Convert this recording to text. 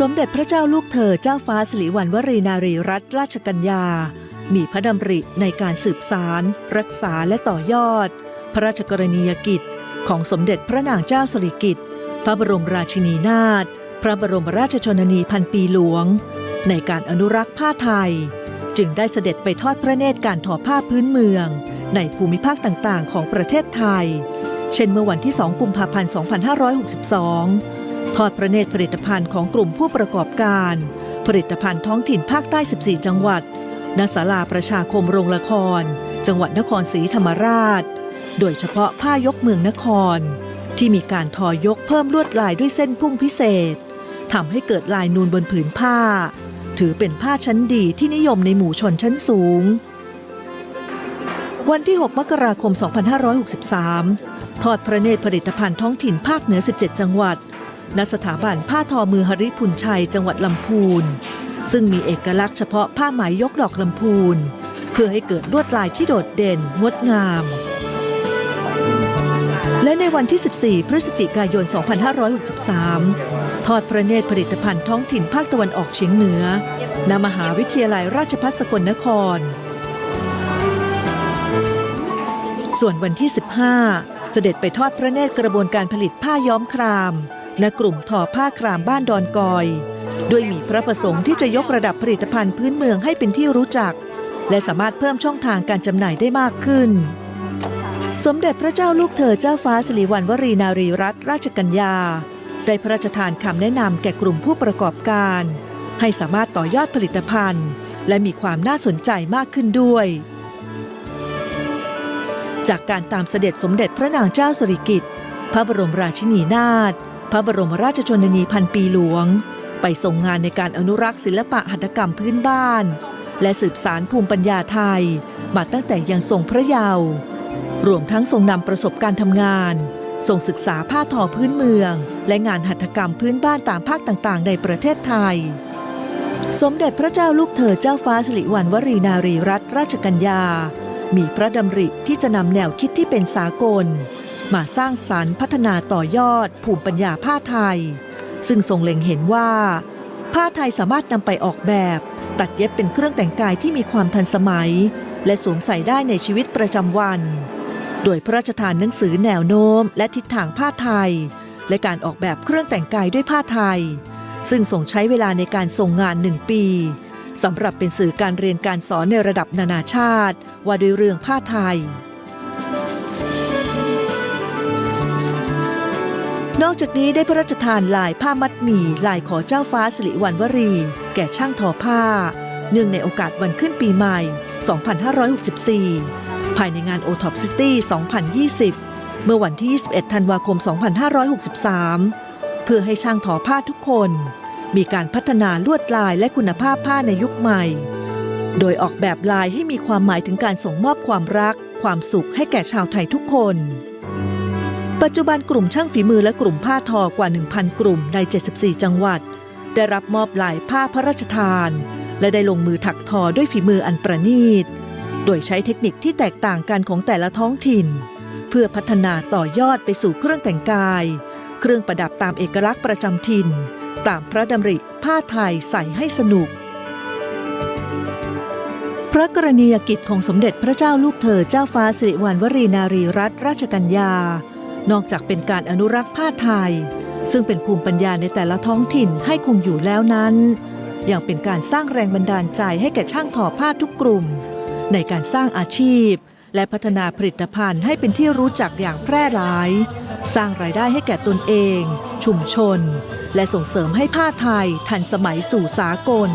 สมเด็จพระเจ้าลูกเธอเจ้าฟ้าสิริวัณวรีนารีรัตนราชกัญญา มีพระดำริในการสืบสาร รักษาและต่อยอด พระราชกรณียกิจ ของสมเด็จพระนางเจ้าสิริกิติ์พระบรมราชินีนาถพระบรมราชชนนีพันปีหลวง ในการอนุรักษ์ผ้าไทย จึงได้เสด็จไปทอดพระเนตรการทอผ้าพื้นเมือง ในภูมิภาคต่างๆ ของประเทศไทย เช่นเมื่อวันที่ 2 กุมภาพันธ์ 2562 ทอดพระเนตรผลิตภัณฑ์ของกลุ่มผู้ประกอบการ ผลิตภัณฑ์ท้องถิ่นภาคใต้ 14 จังหวัดณศาลาประชาคมโรงละคร จังหวัดนครศรีธรรมราช โดยเฉพาะผ้ายกเมืองนคร ที่มีการทอยกเพิ่มลวดลายด้วยเส้นพุ่งพิเศษทำให้เกิดลายนูนบนผืนผ้า ถือเป็นผ้าชั้นดีที่นิยมในหมู่ชนชั้นสูง วันที่ 6 มกราคม 2563 ทอดพระเนตรผลิตภัณฑ์ท้องถิ่นภาคเหนือ 17 จังหวัด ณสถาบันผ้าทอมือหริพุนชัยจังหวัดลำพูน ซึ่งมีเอกลักษณ์เฉพาะผ้าไหมยกดอกลำพูน เพื่อให้เกิดลวดลายที่โดดเด่นงดงาม และในวันที่ 14 พฤศจิกายน 2563 ทอดพระเนตรผลิตภัณฑ์ท้องถิ่นภาคตะวันออกเฉียงเหนือณมหาวิทยาลัยราชภัฏสกลนคร ส่วนวันที่ 15 เสด็จไปทอดพระเนตรกระบวนการผลิตผ้าย้อมคราม ณกลุ่มทอผ้าครามบ้านดอนกอย ด้วยมีพระประสงค์ที่จะยกระดับผลิตภัณฑ์พื้นเมืองให้เป็นที่รู้จัก และสามารถเพิ่มช่องทางการจำหน่ายได้มากขึ้น สมเด็จพระเจ้าลูกเธอเจ้าฟ้าสิริวัณวรีนารีรัตนราชกัญญา ได้พระราชทานคำแนะนำแก่กลุ่มผู้ประกอบการ ให้สามารถต่อยอดผลิตภัณฑ์ และมีความน่าสนใจมากขึ้นด้วยจากการตามเสด็จสมเด็จพระนางเจ้าสิริกิติ์พระบรมราชินีนาถ พระบรมราชชนนีพันปีหลวง ไปทรงงานในการอนุรักษ์ศิลปะหัตถกรรมพื้นบ้าน และสืบสารภูมิปัญญาไทย มาตั้งแต่ยังทรงพระเยาว์รวมทั้งทรงนำประสบการณ์ทำงานทรงศึกษาผ้าทอพื้นเมือง และงานหัตถกรรมพื้นบ้านตามภาคต่างๆ ในประเทศไทย สมเด็จพระเจ้าลูกเธอเจ้าฟ้าสิริวัณวรีนารีรัตนราชกัญญา มีพระดำริที่จะนำแนวคิดที่เป็นสากล มาสร้างสรรค์พัฒนาต่อยอด ภูมิปัญญาผ้าไทย ซึ่งทรงเล็งเห็นว่า ผ้าไทยสามารถนำไปออกแบบ ตัดเย็บเป็นเครื่องแต่งกายที่มีความทันสมัย และสวมใส่ได้ในชีวิตประจำวัน โดยพระราชทานหนังสือแนวโน้ม และทิศทางผ้าไทย และการออกแบบเครื่องแต่งกายด้วยผ้าไทย ซึ่งส่งใช้เวลาในการส่งงานหนึ่งปีสำหรับเป็นสื่อการเรียนการสอนในระดับนานาชาติ ว่าด้วยเรื่องผ้าไทย นอกจากนี้ได้พระราชทานลายผ้ามัดหมี่ลายขอเจ้าฟ้าสิริวัณวรี แก่ช่างทอผ้า เนื่องในโอกาสวันขึ้นปีใหม่ 2564 ภายในงาน o t o p City 2020 เมื่อวันที่ 21 ธันวาคม 2563 เพื่อให้ช่างทอผ้าทุกคน มีการพัฒนาลวดลายและคุณภาพผ้าในยุคใหม่ โดยออกแบบลายให้มีความหมายถึงการส่งมอบความรัก ความสุขให้แก่ชาวไทยทุกคน ปัจจุบันกลุ่มช่างฝีมือและกลุ่มผ้าทอกว่า 1,000 กลุ่มใน 74 จังหวัด ได้รับมอบลายผ้าพระราชทาน และได้ลงมือถักทอด้วยฝีมืออันประณีต โดยใช้เทคนิคที่แตกต่างกันของแต่ละท้องถิ่น เพื่อพัฒนาต่อยอดไปสู่เครื่องแต่งกาย เครื่องประดับตามเอกลักษณ์ประจำถิ่น ตามพระดำริผ้าไทยใส่ให้สนุกพระกรณียกิจของสมเด็จพระเจ้าลูกเธอเจ้าฟ้าสิริวัณวรีนารีรัตนราชกัญญา นอกจากเป็นการอนุรักษ์ผ้าไทย ซึ่งเป็นภูมิปัญญาในแต่ละท้องถิ่นให้คงอยู่แล้วนั้น ยังเป็นการสร้างแรงบันดาลใจให้แก่ช่างทอผ้าทุกกลุ่ม ในการสร้างอาชีพ และพัฒนาผลิตภัณฑ์ให้เป็นที่รู้จักอย่างแพร่หลาย สร้างรายได้ให้แก่ตนเอง ชุมชน และส่งเสริมให้ผ้าไทยทันสมัยสู่สากล